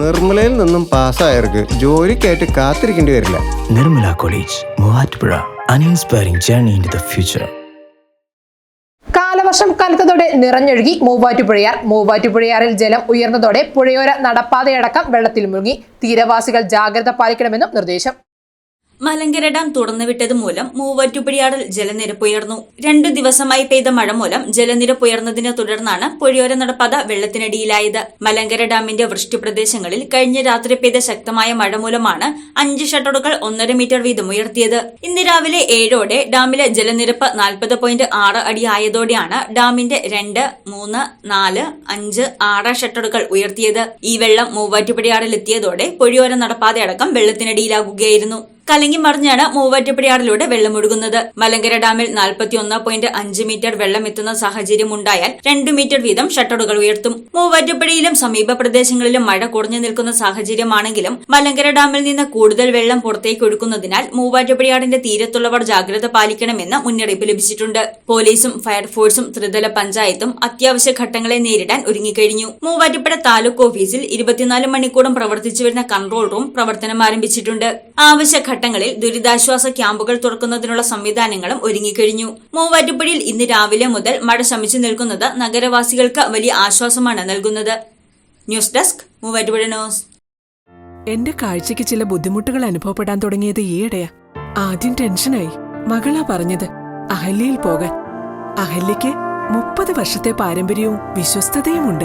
നിർമ്മലയിൽ നിന്നും പാസ്സായവർക്ക് ജോലിക്കായിട്ട് കാത്തിരിക്കേണ്ടി വരില്ല. Nirmala college Muvattupuzha. An inspiring journey in the future future. കാലവർഷം കനത്തതോടെ നിറഞ്ഞൊഴുകി മൂവാറ്റുപുഴയാർ. മൂവാറ്റുപുഴയാറിൽ ജലം ഉയർന്നതോടെ പുഴയോര നടപ്പാതയടക്കം വെള്ളത്തിൽ മുങ്ങി തീരവാസികൾ ജാഗ്രത പാലിക്കണമെന്നും നിർദ്ദേശം. മലങ്കര ഡാം തുറന്നുവിട്ടത് മൂലം മൂവാറ്റുപുഴയാറിൽ ജലനിരപ്പ് ഉയർന്നു. രണ്ടു ദിവസമായി പെയ്ത മഴ മൂലം ജലനിരപ്പ് ഉയർന്നതിനെ തുടർന്നാണ് പുഴയോര നടപ്പാത വെള്ളത്തിനടിയിലായത്. മലങ്കര ഡാമിന്റെ വൃഷ്ടിപ്രദേശങ്ങളിൽ കഴിഞ്ഞ രാത്രി പെയ്ത ശക്തമായ മഴ മൂലമാണ് അഞ്ച് ഷട്ടറുകൾ ഒന്നര മീറ്റർ വീതം ഉയർത്തിയത്. ഇന്ന് രാവിലെ ഏഴോടെ ഡാമിലെ ജലനിരപ്പ് നാൽപ്പത് പോയിന്റ് ആറ് അടി ആയതോടെയാണ് ഡാമിന്റെ രണ്ട് മൂന്ന് നാല് അഞ്ച് ആറ് ഷട്ടറുകൾ ഉയർത്തിയത്. ഈ വെള്ളം മൂവാറ്റുപുഴയാറിൽ എത്തിയതോടെ പുഴയോര നടപ്പാതയടക്കം വെള്ളത്തിനടിയിലാകുകയായിരുന്നു. കലങ്ങി മറിഞ്ഞാണ് മൂവാറ്റുപുഴയാറിലൂടെ വെള്ളമൊഴുകുന്നത്. മലങ്കര ഡാമിൽ നാൽപ്പത്തി ഒന്ന് പോയിന്റ് അഞ്ച് മീറ്റർ വെള്ളം എത്തുന്ന സാഹചര്യം ഉണ്ടായാൽ രണ്ടു മീറ്റർ വീതം ഷട്ടറുകൾ ഉയർത്തും. മൂവാറ്റുപുഴയിലും സമീപ പ്രദേശങ്ങളിലും മഴ കുറഞ്ഞു നിൽക്കുന്ന സാഹചര്യമാണെങ്കിലും മലങ്കര ഡാമിൽ നിന്ന് കൂടുതൽ വെള്ളം പുറത്തേക്ക് ഒഴുക്കുന്നതിനാൽ മൂവാറ്റുപുഴയാറിന്റെ തീരത്തുള്ളവർ ജാഗ്രത പാലിക്കണമെന്ന് മുന്നറിയിപ്പ് ലഭിച്ചിട്ടുണ്ട്. പോലീസും ഫയർഫോഴ്സും ത്രിതല പഞ്ചായത്തും അത്യാവശ്യ ഘട്ടങ്ങളെ നേരിടാൻ ഒരുങ്ങിക്കഴിഞ്ഞു. മൂവാറ്റുപുഴ താലൂക്ക് ഓഫീസിൽ ഇരുപത്തിനാല് മണിക്കൂറും പ്രവർത്തിച്ചു വരുന്ന കൺട്രോൾ റൂം പ്രവർത്തനം ആരംഭിച്ചിട്ടുണ്ട്. ആവശ്യ ഘട്ടങ്ങളിൽ ദുരിതാശ്വാസ ക്യാമ്പുകൾ തുറക്കുന്നതിനുള്ള സംവിധാനങ്ങളും ഒരുങ്ങിക്കഴിഞ്ഞു. മൂവാറ്റുപുഴയിൽ ഇന്ന് രാവിലെ മുതൽ മഴ ശമിച്ചു നിൽക്കുന്നത് നഗരവാസികൾക്ക് വലിയ ആശ്വാസമാണ് നൽകുന്നത്. News desk Muvattupuzha news. എന്റെ കാഴ്ചയ്ക്ക് ചില ബുദ്ധിമുട്ടുകൾ അനുഭവപ്പെടാൻ തുടങ്ങിയത് ഈയിടെയാ. ആദ്യം ടെൻഷനായി. മകളാ പറഞ്ഞത് അഹല്യയിൽ പോകാൻ. അഹല്യയ്ക്ക് മുപ്പത് വർഷത്തെ പാരമ്പര്യവും വിശ്വസ്തതയുമുണ്ട്.